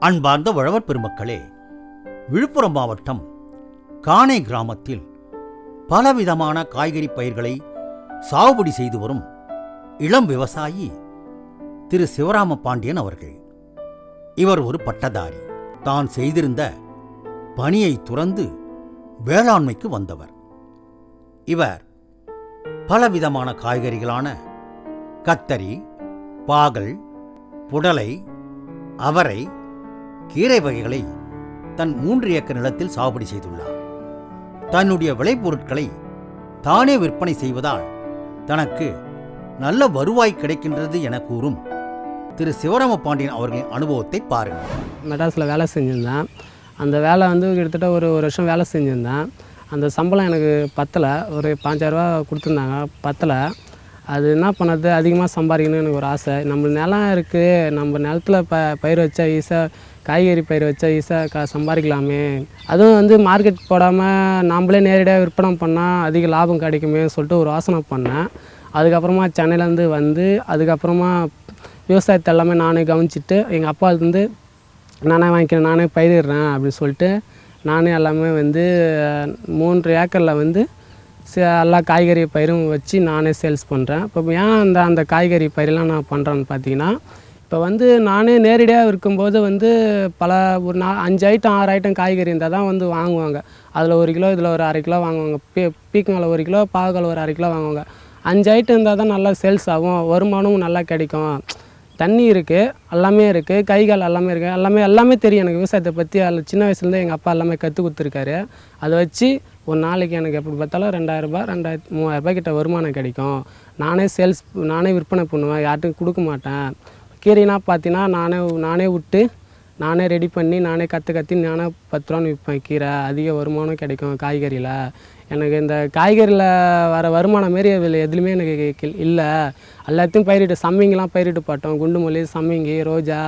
அன்பார்ந்த உழவர் பெருமக்களே விழுப்புரம் மாவட்டம் காணை கிராமத்தில் பலவிதமான காய்கறி பயிர்களை சாகுபடி செய்து வரும் இளம் விவசாயி திரு. சிவராம பாண்டியன் அவர்கள். இவர் ஒரு பட்டதாரி. தான் செய்திருந்த பணியை துறந்து வேளாண்மைக்கு வந்தவர். இவர் பலவிதமான காய்கறிகளான கத்தரி பாகல் புடலை அவரை கீரை வகைகளை தன் மூன்று ஏக்கர் நிலத்தில் சாகுபடி செய்துள்ளார். தன்னுடைய விளைபொருட்களை தானே விற்பனை செய்வதால் தனக்கு நல்ல வருவாய் கிடைக்கின்றது என கூறும் திரு சிவராம பாண்டியன் அவர்களின் அனுபவத்தை பாருங்கள். மெட்ராஸில் வேலை செஞ்சுருந்தேன். அந்த வேலை வந்து கிட்டத்தட்ட ஒரு ஒரு வருஷம் வேலை செஞ்சுருந்தேன். அந்த சம்பளம் எனக்கு பத்தலை. ஒரு பாஞ்சாயிரரூபா கொடுத்துருந்தாங்க. பத்தலை. அது என்ன பண்ணது? அதிகமாக சம்பாதிக்கணும்னு எனக்கு ஒரு ஆசை. நம்ம நிலம் இருக்குது நம்ம நிலத்துல ப பயிர் வச்சா ஈஸியாக காய்கறி பயிர் வச்சா ஈஸியாக கா சம்பாதிக்கலாமே. அதுவும் வந்து மார்க்கெட் போடாமல் நாம்ளே நேரடியாக விற்பனை பண்ணால் அதிக லாபம் கிடைக்குமே சொல்லிட்டு ஒரு யோசனை பண்ணேன். அதுக்கப்புறமா சென்னையிலேருந்து வந்து அதுக்கப்புறமா விவசாயத்தை எல்லாமே நானே கவனிச்சிட்டு எங்கள் அப்பா வந்து நானே வாங்கிக்கிறேன் நானே பயிரிடுறேன் அப்படின்னு சொல்லிட்டு நானே எல்லாமே வந்து மூன்று ஏக்கரில் வந்து எல்லா காய்கறி பயிரும் வச்சு நானே சேல்ஸ் பண்ணுறேன் இப்போ ஏன் அந்த அந்த காய்கறி பயிரெலாம் நான் பண்ணுறேன்னு பார்த்தீங்கன்னா இப்போ வந்து நானே நேரடியாக இருக்கும்போது வந்து பல ஒரு நா அஞ்சு ஐட்டம் ஆறு ஐட்டம் காய்கறி இருந்தால் தான் வந்து வாங்குவாங்க. அதில் ஒரு கிலோ இதில் ஒரு அரை கிலோ வாங்குவாங்க. பீ பீக்கங்கால ஒரு கிலோ பாகல் ஒரு அரை கிலோ வாங்குவாங்க. அஞ்சு ஐட்டம் இருந்தால் தான் நல்லா சேல்ஸ் ஆகும் வருமானமும் நல்லா கிடைக்கும். தண்ணி இருக்குது எல்லாமே இருக்குது கை கால் எல்லாமே இருக்குது எல்லாமே எல்லாமே தெரியும் எனக்கு விவசாயத்தை பற்றி. அதில் சின்ன வயசுலேருந்து எங்கள் அப்பா எல்லாமே கற்றுக் கொடுத்துருக்காரு. அதை வச்சு ஒரு நாளைக்கு எனக்கு எப்படி பார்த்தாலும் ரெண்டாயிரரூபா ரெண்டாயிரத்தி மூவாயிரரூபா கிட்ட வருமானம் கிடைக்கும். நானே சேல்ஸ் நானே விற்பனை பண்ணுவேன் யார்ட்டும் கொடுக்க மாட்டேன். கீரைனா பார்த்தீங்கன்னா நானே நானே விட்டு நானே ரெடி பண்ணி நானே கற்று கத்தி நானே பத்து ரூபான்னு விற்பேன் கீரை. அதிக வருமானம் கிடைக்கும் காய்கறியில். எனக்கு இந்த காய்கறியில் வர வருமானம் மாரி அதில் எதுலையுமே எனக்கு இல்லை. எல்லாத்தையும் பயிரிட்டு சம்மிங்கெலாம் பயிரிட்டு பார்த்தோம். குண்டு மல்லி சம்மிங்கி ரோஜா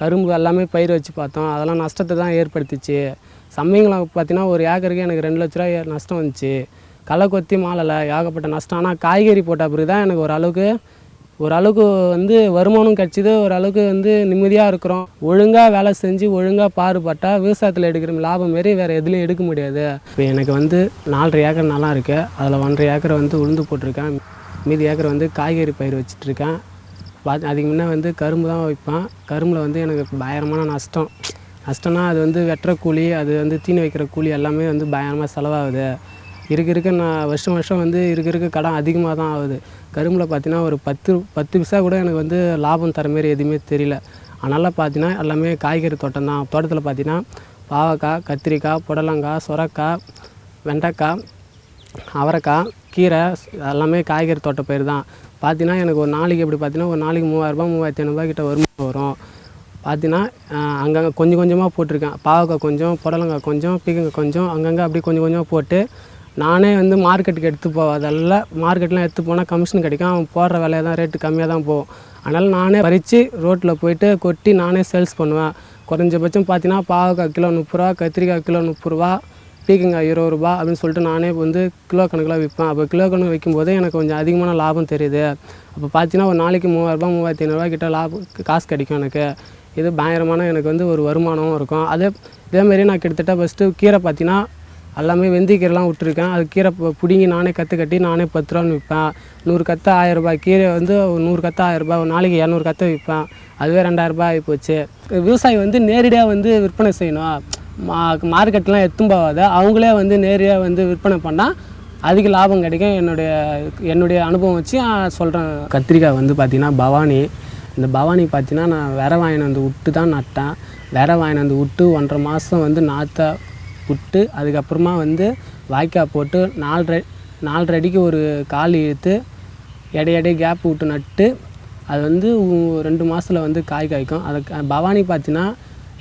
கரும்பு எல்லாமே பயிர் வச்சு பார்த்தோம். அதெல்லாம் நஷ்டத்தை தான் ஏற்படுத்திச்சு. சம்மிங்கெலாம் பார்த்தீங்கன்னா ஒரு ஏக்கருக்கு எனக்கு ரெண்டு லட்ச ரூபா நஷ்டம் வந்துச்சு. களை கொத்தி மாலலை ஏகப்பட்ட நஷ்டம். ஆனால் காய்கறி போட்ட பிறகு தான் எனக்கு ஓரளவுக்கு ஓரளவுக்கு வந்து வருமானம் கிடச்சிது ஓரளவுக்கு வந்து நிம்மதியாக இருக்கிறோம். ஒழுங்காக வேலை செஞ்சு ஒழுங்காக பாடுபட்டால் விவசாயத்தில் எடுக்கிற லாபம் மாரி வேறு எதுலையும் எடுக்க முடியாது. இப்போ எனக்கு வந்து நாலரை ஏக்கர் நல்லா இருக்குது அதில் ஒன்றரை ஏக்கரை வந்து உளுந்து போட்டிருக்கேன். மீதி ஏக்கர் வந்து காய்கறி பயிர் வச்சிட்ருக்கேன் பா அதுக்கு முன்னே வந்து கரும்பு தான் வைப்பேன். கரும்பில் வந்து எனக்கு பயங்கரமான நஷ்டம். நஷ்டம்னா அது வந்து வெட்டுற கூலி அது வந்து தீனி வைக்கிற கூலி எல்லாமே வந்து பயங்கரமாக செலவாகுது. இருக்க இருக்க. நான் வருஷம் வருஷம் வந்து இருக்க இருக்க கடன் அதிகமாக தான் ஆகுது. கரும்பில் பார்த்தீங்கன்னா ஒரு பத்து பத்து பைசா கூட எனக்கு வந்து லாபம் தர மாரி எதுவுமே தெரியல. அதனால் பார்த்தீங்கன்னா எல்லாமே காய்கறி தோட்டம் தான். தோட்டத்தில் பார்த்தீங்கன்னா பாவக்காய் கத்திரிக்காய் புடலங்காய் சுரக்காய் வெண்டைக்காய் அவரைக்காய் கீரை எல்லாமே காய்கறி தோட்ட பயிர் தான். பார்த்தீங்கன்னா எனக்கு ஒரு நாளைக்கு எப்படி பார்த்தீங்கன்னா ஒரு நாளைக்கு மூவாயிரரூபா மூவாயிரத்தி ஐநூறுபா கிட்ட வருமானம் வரும். பார்த்தீங்கன்னா அங்கங்கே கொஞ்சம் கொஞ்சமாக போட்டிருக்கேன். பாவக்காய் கொஞ்சம் புடலங்காய் கொஞ்சம் பீக்கங்காய் கொஞ்சம் அங்கங்கே அப்படியே கொஞ்சம் கொஞ்சமாக போட்டு நானே வந்து மார்க்கெட்டுக்கு எடுத்து போவதில்ல மார்க்கெட்லாம் எடுத்து போனால் கமிஷன் கிடைக்கும். அவன் போடுற விலையை தான் ரேட்டு கம்மியாக தான் போகும். அதனால் நானே பறித்து ரோட்டில் போயிட்டு கொட்டி நானே சேல்ஸ் பண்ணுவேன். குறைஞ்சபட்சம் பார்த்தீங்கன்னா பாவக்காய் கிலோ முப்பது ரூபா கத்திரிக்காய் கிலோ முப்பது ரூபா பீக்கங்காய் இருபது ரூபா அப்படின்னு சொல்லிட்டு நானே வந்து கிலோ கணக்கில் விற்பேன். அப்போ கிலோ கணக்கு வைக்கும்போது எனக்கு கொஞ்சம் அதிகமான லாபம் தெரியுது. அப்போ பார்த்தீங்கன்னா ஒரு நாளைக்கு மூவாயிரரூபா மூவாயிரத்தி ஐநூறுரூவா கிட்ட லாபம் காசு கிடைக்கும் எனக்கு. இது பயங்கரமான எனக்கு வந்து ஒரு வருமானமும் இருக்கும். அதே இதேமாரி நான் கிட்டத்தட்ட ஃபஸ்ட்டு கீரை பார்த்தீங்கன்னா எல்லாமே வெந்தயக்கீரைலாம் விட்டுருக்கேன். அது கீரை பிடுங்கி நானே கற்று கட்டி நானே பத்து ரூபான்னு விற்பேன் நூறு கற்று ஆயிரரூபா கீரை வந்து ஒரு நூறு கற்று ஆயிரரூபா ஒரு நாளைக்கு இரநூறு கற்று விற்பேன் அதுவே ரெண்டாயிரரூபா ஆகி போச்சு. விவசாயி வந்து நேரடியாக வந்து விற்பனை செய்யணும். மா மார்க்கெட்லாம் எத்தும் போகாத அவங்களே வந்து நேரடியாக வந்து விற்பனை பண்ணால் அதிக லாபம் கிடைக்கும். என்னுடைய என்னுடைய அனுபவம் வச்சு சொல்கிறேன் கத்திரிக்காய் வந்து பார்த்திங்கன்னா பவானி. இந்த பவானி பார்த்தீங்கன்னா நான் விரை வாங்கினு வந்து விட்டு தான் நட்டேன். விரை வாங்கினு வந்து விட்டு ஒன்றரை மாதம் வந்து நாற்ற விட்டு அதுக்கப்புறமா வந்து வாய்க்கால் போட்டு நாலரை நாலரை அடிக்கு ஒரு கால் இழுத்து எடை எடை கேப் விட்டு நட்டு அது வந்து ரெண்டு மாதத்தில் வந்து காய் காய்க்கும். அதுக்கு பவானி பார்த்தீங்கன்னா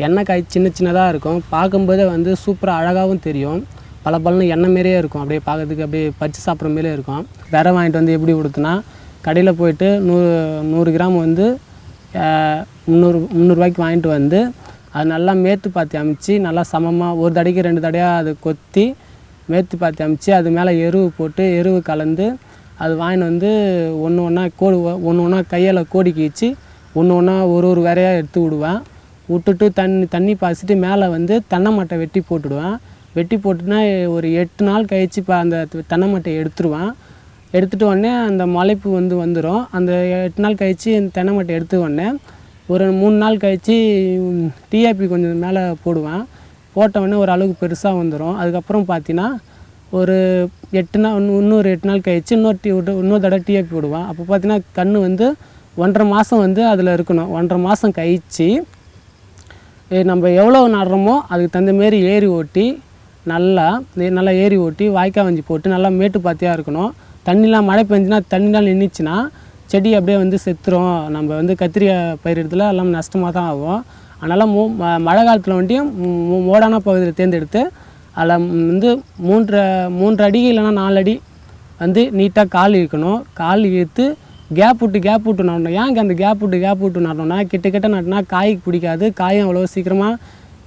எண்ணெய் காய் சின்ன சின்னதாக இருக்கும். பார்க்கும்போதே வந்து சூப்பராக அழகாகவும் தெரியும். பல பலன்னு எண்ணெய் மாரியே இருக்கும். அப்படியே பார்க்கறதுக்கு அப்படியே பறித்து சாப்பிட்ற மாரியே இருக்கும். விரை வாங்கிட்டு வந்து எப்படி கொடுத்தனா கடையில் போயிட்டு நூறு நூறு கிராம் வந்து முந்நூறு முந்நூறுரூவாய்க்கு வாங்கிட்டு வந்து அது நல்லா மேத்து பாத்தி அமைச்சு நல்லா சமமாக ஒரு தடைக்கு ரெண்டு தடையாக அது கொத்தி மேத்து பாத்தி அமைச்சு அது மேலே எருவு போட்டு எருவு கலந்து அது வாங்கின்னு வந்து ஒன்று ஒன்றா கோடு ஒன்று ஒன்றா கையால் கோடி வச்சு ஒன்று ஒன்றா ஒரு ஒரு விரையாக எடுத்து விடுவேன். விட்டுட்டு தண்ணி தண்ணி பாய்ச்சிட்டு மேலே வந்து தென்னை மட்டை வெட்டி போட்டுடுவேன். வெட்டி போட்டுனா ஒரு எட்டு நாள் கழிச்சு இப்போ அந்த தென்னை மட்டையை எடுத்துருவேன். எடுத்துகிட்டு உடனே அந்த முளைப்பு வந்து வந்துடும் அந்த எட்டு நாள் கழிச்சு இந்த தென்னை மட்டை எடுத்த உடனே ஒரு மூணு நாள் கழித்து டிஆர்பி கொஞ்சம் மேலே போடுவேன். போட்டவொடனே ஒரு அளவுக்கு பெருசாக வந்துடும் அதுக்கப்புறம் பார்த்தீங்கன்னா ஒரு எட்டு நாள் இன்னொரு எட்டு நாள் கழிச்சு இன்னொரு டி விட்டு இன்னொரு தடவை டிஆர்பி போடுவேன். அப்போ பார்த்தீங்கன்னா கன்று வந்து ஒன்றரை மாதம் வந்து அதில் இருக்கணும். ஒன்றரை மாதம் கழிச்சு நம்ம எவ்வளோ நடுறோமோ அதுக்கு தகுந்த மாரி ஏரி ஓட்டி நல்லா நல்லா ஏரி ஓட்டி வாய்க்கால் வஞ்சி போட்டு நல்லா மேட்டு பாத்தியாக இருக்கணும். தண்ணிலாம் மழை பெஞ்சுனா தண்ணிலாம் நின்றுச்சுன்னா செடி அப்படியே வந்து செத்துரும். நம்ம வந்து கத்திரிக்காய் பயிரிடத்துல எல்லாம் நஷ்டமாக தான் ஆகும். அதனால் மூ ம- மழை காலத்தில் வண்டியும் மோடான பகுதியில் தேர்ந்தெடுத்து அதில் வந்து மூன்றரை மூன்று அடி இல்லைன்னா நாலு அடி வந்து நீட்டாக கால் இழுக்கணும். கால் இழுத்து கேப் விட்டு கேப் விட்டு நடணும். ஏன் அந்த கேப் விட்டு கேப் விட்டு நடணும்னா கிட்ட கிட்ட நட்டினா காய்க்கு பிடிக்காது. காயும் அவ்வளோ சீக்கிரமாக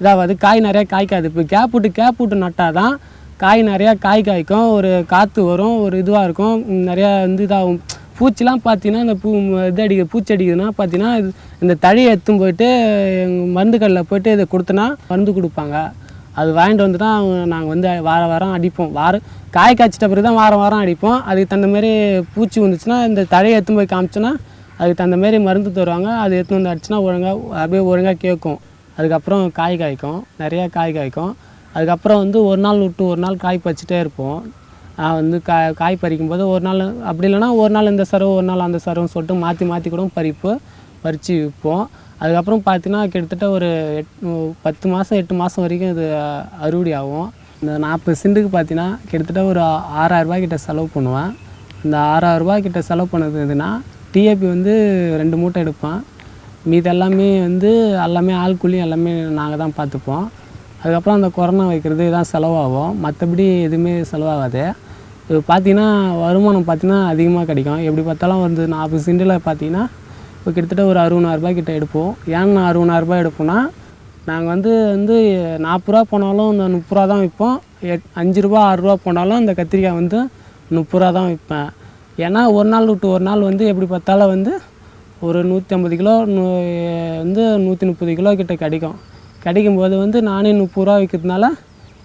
இதாகாது. காய் நிறையா காய்க்காது. இப்போ கேப் விட்டு கேப் விட்டு நட்டால் தான் காய் நிறையா காய் காய்க்கும். ஒரு காற்று வரும் ஒரு இதுவாக இருக்கும். நிறையா வந்து இதாகும். பூச்சிலாம் பார்த்தீங்கன்னா இந்த பூ இது அடிக்குது பூச்சி அடிக்குதுன்னா பார்த்தீங்கன்னா இந்த தழையை எடுத்துன்னு போயிட்டு மருந்து கடையில் போயிட்டு இதை கொடுத்தனா மருந்து கொடுப்பாங்க. அது வாங்கிட்டு வந்து தான் நாங்கள் வந்து வார வாரம் அடிப்போம். வாரம் காய் காய்ச்சிட்ட பிறகு தான் வாரம் வாரம் அடிப்போம். அதுக்கு தகுந்த மாதிரி பூச்சி வந்துச்சுன்னா இந்த தழையை எடுத்துன்னு போய் காமிச்சோன்னா அதுக்கு தகுந்த மாதிரி மருந்து தருவாங்க. அது எடுத்துன்னு வந்து அடிச்சுன்னா ஒழுங்காக அப்படியே ஒழுங்காக கேட்கும். அதுக்கப்புறம் காய் காய்க்கும். நிறையா காய் காய்க்கும். அதுக்கப்புறம் வந்து ஒரு நாள் விட்டு ஒரு நாள் காய் பச்சிட்டே இருப்போம். வந்து காய் காய் பறிக்கும் போது ஒரு நாள் அப்படி இல்லைன்னா ஒரு நாள் இந்த சரவு ஒரு நாள் அந்த சரவுன்னு சொல்லிட்டு மாற்றி மாற்றி கூட பறிப்பு பறித்து விற்போம் அதுக்கப்புறம் பார்த்தீங்கன்னா கிட்டத்தட்ட ஒரு எட் பத்து மாதம் எட்டு மாதம் வரைக்கும் இது அறுவடை ஆகும். இந்த நாற்பது சென்ட்டுக்கு பார்த்தீங்கன்னா கிட்டத்தட்ட ஒரு ஆறாயிரரூபா கிட்ட செலவு பண்ணுவேன். இந்த ஆறாயிரரூபா கிட்ட செலவு பண்ணது எதுனா டிஏபி வந்து ரெண்டு மூட்டை எடுப்பேன். மீது எல்லாமே வந்து எல்லாமே ஆள் கூலி எல்லாமே நாங்கள் தான் பார்த்துப்போம் அதுக்கப்புறம் அந்த கொரோனா வைக்கிறது இதான் செலவாகும். மற்றபடி எதுவுமே செலவாகாது. இப்போ பார்த்தீங்கன்னா வருமானம் பார்த்தீங்கன்னா அதிகமாக கிடைக்கும். எப்படி பார்த்தாலும் வந்து நாற்பது சென்டில் பார்த்தீங்கன்னா இப்போ கிட்டத்தட்ட ஒரு அறுபதாயிரரூபா கிட்டே எடுப்போம். ஏன் நான் அறுபதாயிரரூபா எடுப்போம்னா நாங்கள் வந்து வந்து நாற்பது ரூபா போனாலும் இந்த முப்பது ரூபா தான் விற்போம். எட் அஞ்சு ரூபா ஆறு ரூபா போனாலும் இந்த கத்திரிக்காய் வந்து முப்பது ரூபா தான் விற்பேன். ஏன்னா ஒரு நாள் விட்டு ஒரு நாள் வந்து எப்படி பார்த்தாலும் வந்து ஒரு நூற்றி ஐம்பது கிலோ நூ வந்து நூற்றி முப்பது கிலோ கிட்ட கிடைக்கும். கிடைக்கும்போது வந்து நானே முப்பது ரூபா விற்கிறதுனால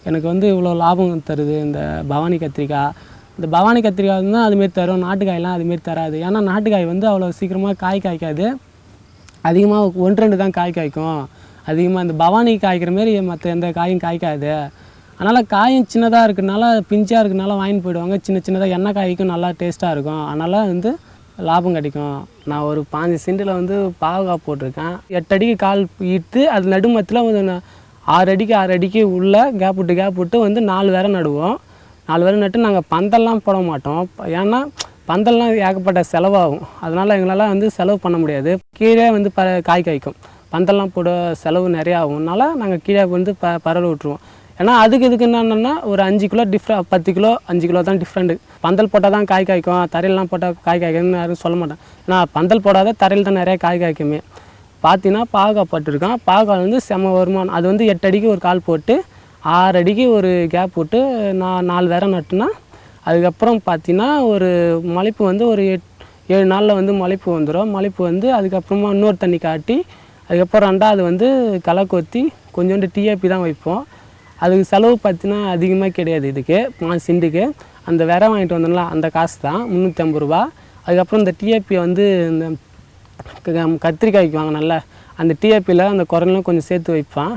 எனக்கு வந்து இவ்வளோ லாபம் தருது. இந்த பவானி கத்திரிக்காய் இந்த பவானி கத்திரிக்காய் வந்து அதுமாரி தரும். நாட்டுக்காயெல்லாம் அதுமாரி தராது. ஏன்னா நாட்டுக்காய் வந்து அவ்வளோ சீக்கிரமாக காய் காய்க்காது. அதிகமாக ஒன்று ரெண்டு தான் காய் காய்க்கும். அதிகமாக இந்த பவானி காய்க்கிற மாரி மற்ற எந்த காயும் காய்க்காது. அதனால் காயும் சின்னதாக இருக்கிறனால பிஞ்சாக இருக்கிறனால வாங்கிட்டு போயிடுவாங்க. சின்ன சின்னதாக எண்ணெய் காய்க்கும் நல்லா டேஸ்ட்டாக இருக்கும். அதனால் வந்து லாபம் கிடைக்கும். நான் ஒரு பாஞ்சு சென்டில் வந்து பாவகா போட்டிருக்கேன். எட்டு அடிக்கு கால் இட்டு அது நடுமத்தில் வந்து ஆறு அடிக்கு ஆறு அடிக்கு உள்ள கேப் விட்டு கேப் விட்டு வந்து நாலு வேற நடுவோம். நாலு வேற நட்டு நாங்கள் பந்தல்லாம் போட மாட்டோம். ஏன்னா பந்தல்லாம் ஏகப்பட்ட செலவாகும். அதனால் எங்களால் வந்து செலவு பண்ண முடியாது. கீழே வந்து ப காய் காய்க்கும். பந்தல்லாம் போட செலவு நிறையா ஆகும்னால நாங்கள் கீழே வந்து ப பரவ விட்ருவோம் ஏன்னா அதுக்கு இதுக்கு என்னென்னா ஒரு அஞ்சு கிலோ டிஃப்ரெ பத்து கிலோ அஞ்சு கிலோ தான் டிஃப்ரெண்ட்டு பந்தல் போட்டால் தான் காய் காய்க்கும். தரையிலலாம் போட்டால் காய் காய்க்கும்னு யாரும் சொல்ல மாட்டேன் ஏன்னா பந்தல் போடாத தரையில் தான் நிறைய காய் காய்க்குமே. பார்த்தீங்கன்னா பாகக்காய் போட்டிருக்கான். பாகக்காய் வந்து செம வருமானம். அது வந்து எட்டு அடிக்கு ஒரு கால் போட்டு ஆறு அடிக்கு ஒரு கேப் போட்டு நான் நாலு வேற நட்டுனா அதுக்கப்புறம் பார்த்தீங்கன்னா ஒரு மலைப்பு வந்து ஒரு எட் ஏழு நாளில் வந்து மலைப்பு வந்துடும் மலைப்பு வந்து அதுக்கப்புறமா இன்னொரு தண்ணி காட்டி அதுக்கப்புறம் ரெண்டாவது வந்து களை கொத்தி கொஞ்சோண்டு டிஏபி தான் வைப்போம். அதுக்கு செலவு பார்த்தீங்கன்னா அதிகமாக கிடையாது இதுக்கு. மா சிண்டுக்கு. அந்த விர வாங்கிட்டு வந்தோம்ல அந்த காசு தான் முந்நூற்றி ஐம்பது ரூபா. அதுக்கப்புறம் இந்த டிஏபியை வந்து இந்த கத்திரிக்காய்க்கு வாங்கினல அந்த டிஏபியில் அந்த குரலும் கொஞ்சம் சேர்த்து வைப்பேன்.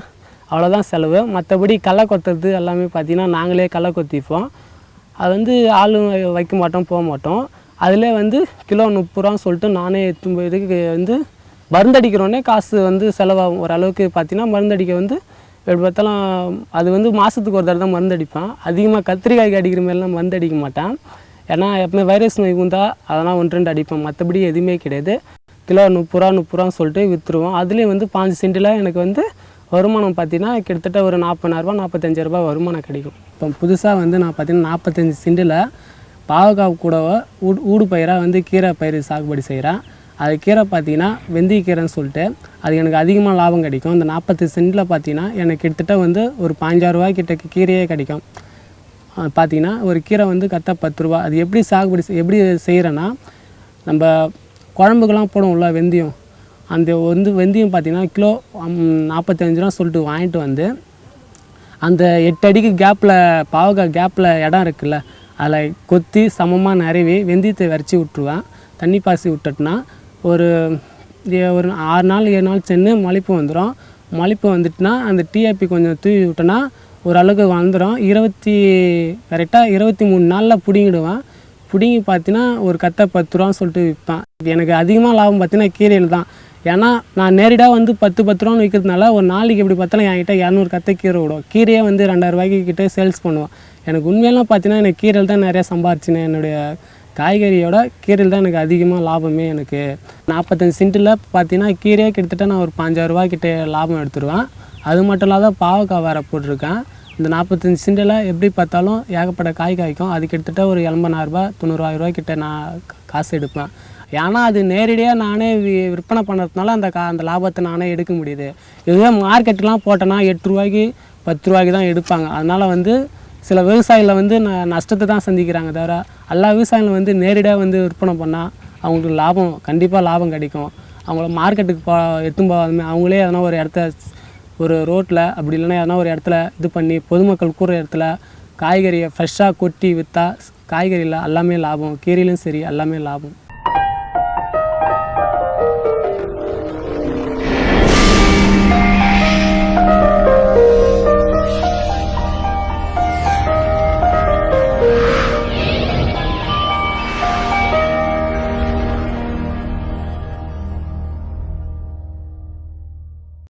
அவ்வளோதான் செலவு. மற்றபடி களை கொத்துறது எல்லாமே பார்த்தீங்கன்னா நாங்களே களை கொத்திப்போம். அது வந்து ஆளும் வைக்க மாட்டோம் போக மாட்டோம். அதிலே வந்து கிலோ முப்பது ரூபான்னு சொல்லிட்டு நானே எத்தும்போது இதுக்கு வந்து மருந்தடிக்கிறோன்னே காசு வந்து செலவாகும். ஓரளவுக்கு பார்த்திங்கன்னா மருந்தடிக்க வந்து எப்படி பார்த்தாலும் அது வந்து மாதத்துக்கு ஒரு தடவை தான் மருந்து அடிப்பேன். அதிகமாக கத்திரிக்காய்க்கு அடிக்கிற மாதிரிலாம் மருந்து அடிக்க மாட்டேன். ஏன்னா எப்பவுமே வைரஸ் நோய் வந்தா அதெல்லாம் ஒன்று ரெண்டு அடிப்பேன். மற்றபடி எதுவுமே கிடையாது. கிலோ முப்பது ரூபா முப்பது ரூபான்னு சொல்லிட்டு விற்றுருவோம் அதுலேயும் வந்து பாஞ்சு சென்டில் எனக்கு வந்து வருமானம் பார்த்தீங்கன்னா கிட்டத்தட்ட ஒரு நாற்பதாயிரரூபா நாற்பத்தஞ்சாயிரரூபா வருமானம் கிடைக்கும். இப்போ புதுசாக வந்து நான் பார்த்தீங்கன்னா நாற்பத்தஞ்சு சென்டில் பாவக்காய் கூட ஊடு ஊடு பயிராக வந்து கீரை பயிர் சாகுபடி செய்கிறேன் அது கீரை பார்த்தீங்கன்னா வெந்தயக்கீரைன்னு சொல்லிட்டு அது எனக்கு அதிகமாக லாபம் கிடைக்கும். அந்த நாற்பத்து சென்டில் பார்த்தீங்கன்னா எனக்கு கிட்டத்தட்ட வந்து ஒரு பாஞ்சாயிரம் கிட்ட கீரையே கிடைக்கும். பார்த்தீங்கன்னா ஒரு கீரை வந்து கத்த பத்து ரூபா அது எப்படி சாகுபடி எப்படி செய்கிறேன்னா நம்ம குழம்புக்கெல்லாம் போடுவோம்ல வெந்தயம். அந்த வந்து வெந்தயம் பார்த்தீங்கன்னா கிலோ நாற்பத்தஞ்சு ரூபா சொல்லிட்டு வாங்கிட்டு வந்து அந்த எட்டு அடிக்கு கேப்பில் பாவக்காய் கேப்பில் இடம் இருக்குல்ல அதில் கொத்தி சமமாக நிறவி வெந்தயத்தை வரைச்சி விட்ருவேன் தண்ணி பாசி விட்டுட்டுனா ஒரு ஏ- ஒரு ஆறு நாள் ஏழு நாள் சென்று மலிப்பு வந்துடும் மலிப்பு வந்துட்டுனா அந்த டிஆர்பி கொஞ்சம் தூவி விட்டோன்னா ஓரளவுக்கு வந்துடும் இருபத்தி கரெக்டாக இருபத்தி மூணு நாளில் பிடிங்கிடுவேன். பிடுங்கி பார்த்தீங்கன்னா ஒரு கத்தை பத்து ரூபான்னு சொல்லிட்டு விற்பேன். எனக்கு அதிகமாக லாபம் பார்த்தீங்கன்னா கீரையில் தான். ஏன்னா நான் நேரடியாக வந்து பத்து பத்து ரூபான்னு விற்கிறதுனால ஒரு நாளைக்கு எப்படி பார்த்தாலும் என்கிட்ட இரநூறு கத்தை கீரை விடும் கீரையே வந்து ரெண்டாயிரம் ரூபாய்க்கு சேல்ஸ் பண்ணுவேன். எனக்கு உண்மையெல்லாம் பார்த்தீங்கன்னா எனக்கு கீரையில் தான் நிறையா சம்பாரிச்சினேன். என்னுடைய காய்கறியோட கீரையில் தான் எனக்கு அதிகமாக லாபமே எனக்கு. நாற்பத்தஞ்சு சென்ட்டில் பார்த்தீங்கன்னா கீரையே கிட்டத்தட்ட நான் ஒரு பாஞ்சாயிரம் கிட்டே லாபம் எடுத்துருவேன். அது மட்டும் இல்லாத பாவக்காய் வேறு போட்டிருக்கேன். இந்த நாற்பத்தஞ்சு சென்டில் எப்படி பார்த்தாலும் ஏகப்பட்ட காய் காய்க்கும். அது கிட்டத்தட்ட ஒரு எண்பதாயிரரூபா தொண்ணூறாயிரரூபா கிட்ட நான் காசு எடுப்பேன். ஏன்னா அது நேரடியாக நானே வி- விற்பனை பண்ணுறதுனால அந்த கா அந்த லாபத்தை நானே எடுக்க முடியுது. இதுவே மார்க்கெட்லாம் போட்டேன்னா எட்டு ரூபாய்க்கு பத்து ரூபாய்க்கு தான் எடுப்பாங்க. அதனால் வந்து சில விவசாயிகளை வந்து ந நஷ்டத்தை தான் சந்திக்கிறாங்க தவிர எல்லா விவசாயிகளும் வந்து நேரடியாக வந்து விற்பனை பண்ணால் அவங்களுக்கு லாபம் கண்டிப்பாக லாபம் கிடைக்கும். அவங்கள மார்க்கெட்டுக்கு போ எத்தும் போகாதுமே அவங்களே எதனா ஒரு இடத்த ஒரு ரோட்டில் அப்படி இல்லைன்னா எதனா ஒரு இடத்துல இது பண்ணி பொதுமக்கள் கூற இடத்துல காய்கறியை ஃப்ரெஷ்ஷாக கொட்டி விற்றா காய்கறியில் எல்லாமே லாபம் கீரையிலும் சரி எல்லாமே லாபம்.